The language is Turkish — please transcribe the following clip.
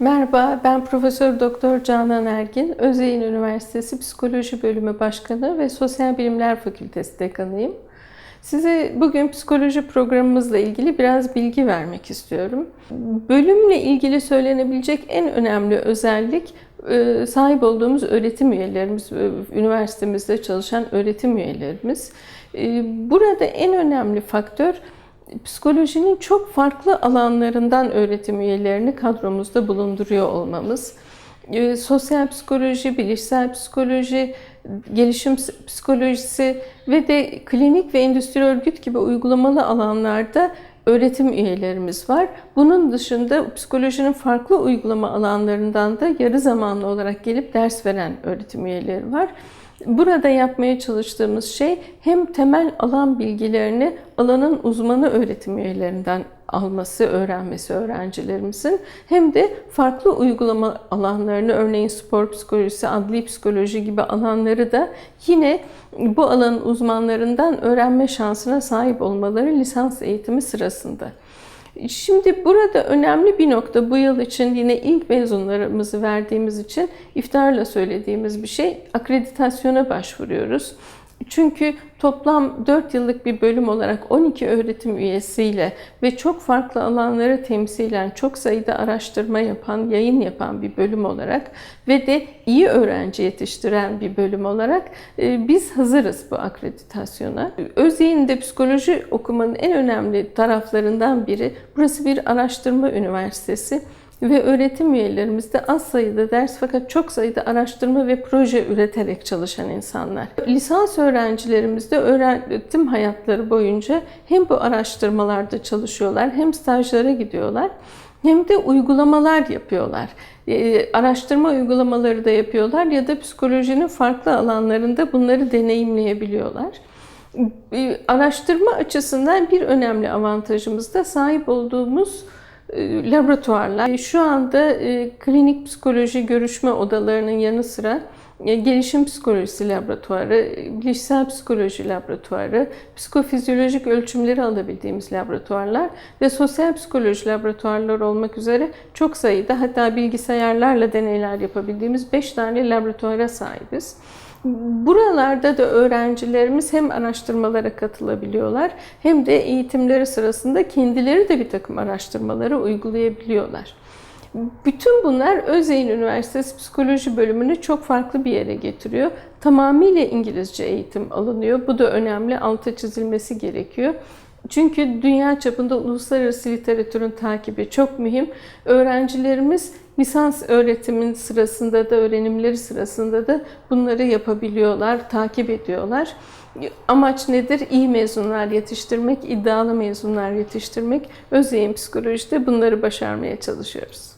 Merhaba, ben Profesör Doktor Canan Ergin, Özyeğin Üniversitesi Psikoloji Bölümü Başkanı ve Sosyal Bilimler Fakültesi Dekanıyım. Size bugün psikoloji programımızla ilgili biraz bilgi vermek istiyorum. Bölümle ilgili söylenebilecek en önemli özellik e, sahip olduğumuz öğretim üyelerimiz, e, üniversitemizde çalışan öğretim üyelerimiz. E, Burada en önemli faktör psikolojinin çok farklı alanlarından öğretim üyelerini kadromuzda bulunduruyor olmamız. E, Sosyal psikoloji, bilişsel psikoloji, gelişim psikolojisi ve de klinik ve endüstri örgüt gibi uygulamalı alanlarda öğretim üyelerimiz var. Bunun dışında psikolojinin farklı uygulama alanlarından da yarı zamanlı olarak gelip ders veren öğretim üyeleri var. Burada yapmaya çalıştığımız şey hem temel alan bilgilerini alanın uzmanı öğretim üyelerinden alması, öğrenmesi öğrencilerimizin hem de farklı uygulama alanlarını örneğin spor psikolojisi, adli psikoloji gibi alanları da yine bu alanın uzmanlarından öğrenme şansına sahip olmaları lisans eğitimi sırasında. Şimdi burada önemli bir nokta bu yıl için yine ilk mezunlarımızı verdiğimiz için iftarla söylediğimiz bir şey akreditasyona başvuruyoruz. Çünkü toplam 4 yıllık bir bölüm olarak 12 öğretim üyesiyle ve çok farklı alanları temsilen çok sayıda araştırma yapan, yayın yapan bir bölüm olarak ve de iyi öğrenci yetiştiren bir bölüm olarak e, biz hazırız bu akreditasyona. Özyeğin'de psikoloji okumanın en önemli taraflarından biri burası bir araştırma üniversitesi ve öğretim üyelerimiz de az sayıda ders fakat çok sayıda araştırma ve proje üreterek çalışan insanlar. Lisans öğrencilerimiz de öğretim hayatları boyunca hem bu araştırmalarda çalışıyorlar hem stajlara gidiyorlar hem de uygulamalar yapıyorlar. Araştırma uygulamaları da yapıyorlar ya da psikolojinin farklı alanlarında bunları deneyimleyebiliyorlar. Araştırma açısından bir önemli avantajımız da sahip olduğumuz laboratuvarlar. Şu anda e, klinik psikoloji görüşme odalarının yanı sıra e, gelişim psikolojisi laboratuvarı, bilişsel psikoloji laboratuvarı, psikofizyolojik ölçümleri alabildiğimiz laboratuvarlar ve sosyal psikoloji laboratuvarları olmak üzere çok sayıda hatta bilgisayarlarla deneyler yapabildiğimiz 5 tane laboratuvara sahibiz. Buralarda da öğrencilerimiz hem araştırmalara katılabiliyorlar hem de eğitimleri sırasında kendileri de bir takım araştırmaları uygulayabiliyorlar. Bütün bunlar Özyeğin Üniversitesi Psikoloji bölümünü çok farklı bir yere getiriyor. Tamamıyla İngilizce eğitim alınıyor. Bu da önemli, altı çizilmesi gerekiyor. Çünkü dünya çapında uluslararası literatürün takibi çok mühim. Öğrencilerimiz lisans öğretimin sırasında da, öğrenimleri sırasında da bunları yapabiliyorlar, takip ediyorlar. Amaç nedir? İyi mezunlar yetiştirmek, iddialı mezunlar yetiştirmek. Özyeğin psikolojide bunları başarmaya çalışıyoruz.